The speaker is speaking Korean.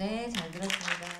네, 잘 들었습니다.